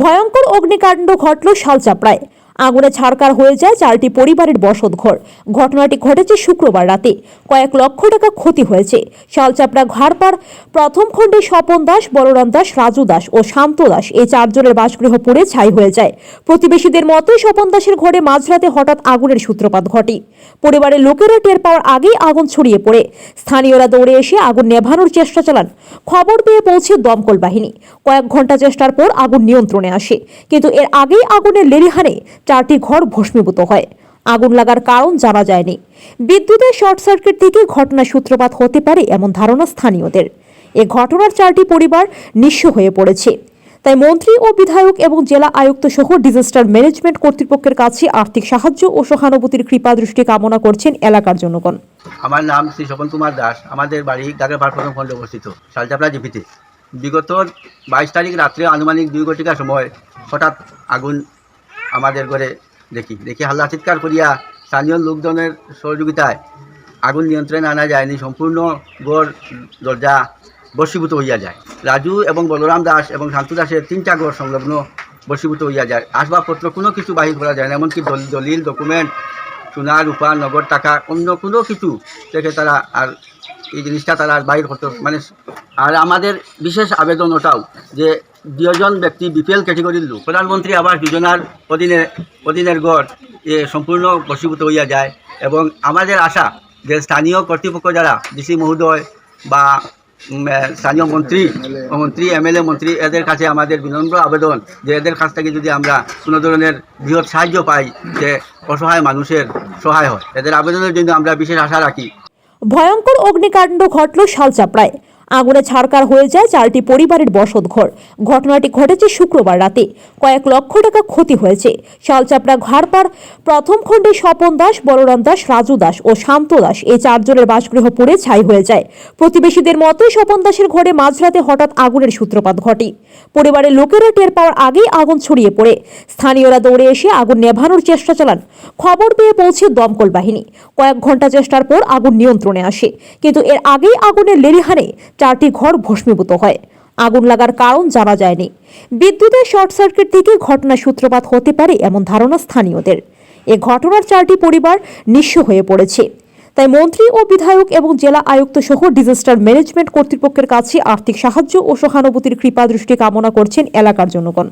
ভয়ঙ্কর অগ্নিকাণ্ড ঘটল শালচাপড়ায়। আগুনে ছাড়কার হয়ে যায় চারটি পরিবারের বসতঘর। ঘটনাটি ঘটেছে শুক্রবার রাতে। কয়েক লক্ষ টাকা ক্ষতি হয়েছে। শালচাপড়া ঘাড়পাড়, প্রথম খণ্ডে স্বপন দাস, বলরাম দাস, রাজু দাস ও শান্ত দাস এই চারজনের বাসগৃহ পুড়ে ছাই হয়ে যায়। প্রতিবেশীদের মতোই স্বপন দাসের ঘরে মাঝরাতে হঠাৎ আগুনের সূত্রপাত ঘটে। পরিবারের লোকেরা টের পাওয়ার আগেই আগুন ছড়িয়ে পড়ে। স্থানীয়রা দৌড়ে এসে আগুন নেভানোর চেষ্টা চালান। খবর পেয়ে পৌঁছে দমকল বাহিনী। কয়েক ঘণ্টা চেষ্টার পর আগুন নিয়ন্ত্রণে আসে। কিন্তু এর আগেই আগুনের লেলিহানে চারটি ঘর ভস্মীভূত হয়। আগুন লাগার কারণ জানা যায়নি। বিদ্যুতের শর্ট সার্কিট থেকে ঘটনার সূত্রপাত হতে পারে এমন ধারণা স্থানীয়দের। এ ঘটনার চারটি পরিবার নিঃস্ব হয়ে পড়েছে। তাই মন্ত্রী ও বিধায়ক এবং জেলা আয়ুক্ত সহ ডিজাস্টার ম্যানেজমেন্ট কর্তৃপক্ষের কাছে আর্থিক সাহায্য ও সহানুভূতির কৃপা দৃষ্টি কামনা করছেন এলাকার জনগণ। আমার নাম শ্রী স্বপন কুমার দাস। আমাদের বাড়ি গাগেরপাড় প্রথম খণ্ডে অবস্থিত, শালচাপড়া জিপিতে। বিগত বাইশ তারিখ রাত্রে আনুমানিক দুই ঘটিকার সময় হঠাৎ আগুন আমাদের ঘরে দেখি। দেখি হাল্লা চিৎকার করিয়া স্থানীয় লোকজনের সহযোগিতায় আগুন নিয়ন্ত্রণে আনা যায়নি, সম্পূর্ণ গড় দরজা বশীভূত হইয়া যায়। রাজু এবং বলরাম দাস এবং শান্তু দাসের তিনটা গড় সংলগ্ন বসীভূত হইয়া যায়। আসবাবপত্র কোনো কিছু বাহির করা যায় না, এমনকি দলিল ডকুমেন্ট সোনা, রূপা, নগদ টাকা, অন্য কোনো কিছু থেকে তারা আর এই জিনিসটা তারা আর বাইর হতো। মানে আর আমাদের বিশেষ আবেদন ওটাও যে দুজন ব্যক্তি বিপিএল ক্যাটেগরির লোক। প্রধানমন্ত্রী আবাস যোজনার অধীনে অধীনের গড় এ সম্পূর্ণ বসীভূত হইয়া যায় এবং আমাদের আশা যে স্থানীয় কর্তৃপক্ষ যারা ডিসি মহোদয় বা স্থানীয় মন্ত্রী মন্ত্রী, এমএলএ মন্ত্রী, এদের কাছে আমাদের বিনম্র আবেদন যে এদের কাছ থেকে যদি আমরা কোনো ধরনের বৃহৎ সাহায্য পাই, যে অসহায় মানুষের সহায় হয়। এদের আবেদনের জন্য আমরা বিশেষ আশা রাখি। ভয়ঙ্কর অগ্নিকাণ্ড ঘটল শালচাপড়ায়। আগুনে ছাড়কার হয়ে যায় চারটি পরিবারের বসতঘর। ঘটনাটি ঘটেছে শুক্রবার রাতে। কয়েক লক্ষ টাকা ক্ষতি হয়েছে। শালচাপড়া ঘাড়পাড়, প্রথম খণ্ডে স্বপন দাস, বলরাম দাস, রাজু দাস ও শান্ত দাস এই চারজনের বাসগৃহ পুড়ে ছাই হয়ে যায়। প্রতিবেশীদের মতোই স্বপন দাসের ঘরে মাঝরাতে হঠাৎ আগুনের সূত্রপাত ঘটে। পরিবারের লোকেরা টের পাওয়ার আগেই আগুন ছড়িয়ে পড়ে। স্থানীয়রা দৌড়ে এসে আগুন নেভানোর চেষ্টা চালান। খবর পেয়ে পৌঁছে দমকল বাহিনী। কয়েক ঘণ্টা চেষ্টার পর আগুন নিয়ন্ত্রণে আসে। কিন্তু এর আগেই আগুনের লেলিহানে চারটি ঘর ভস্মীভূত হয়। আগুন লাগার কারণ জানা যায়নি। বিদ্যুতের শর্ট সার্কিট থেকে ঘটনার সূত্রপাত হতে পারে এমন ধারণা স্থানীয়দের। এ ঘটনার চারটি পরিবার নিঃস্ব হয়ে পড়েছে। তাই মন্ত্রী ও বিধায়ক এবং জেলা আয়ুক্ত সহ ডিজাস্টার ম্যানেজমেন্ট কর্তৃপক্ষের কাছে আর্থিক সাহায্য ও সহানুভূতির কৃপা দৃষ্টি কামনা করছেন এলাকার জনগণ।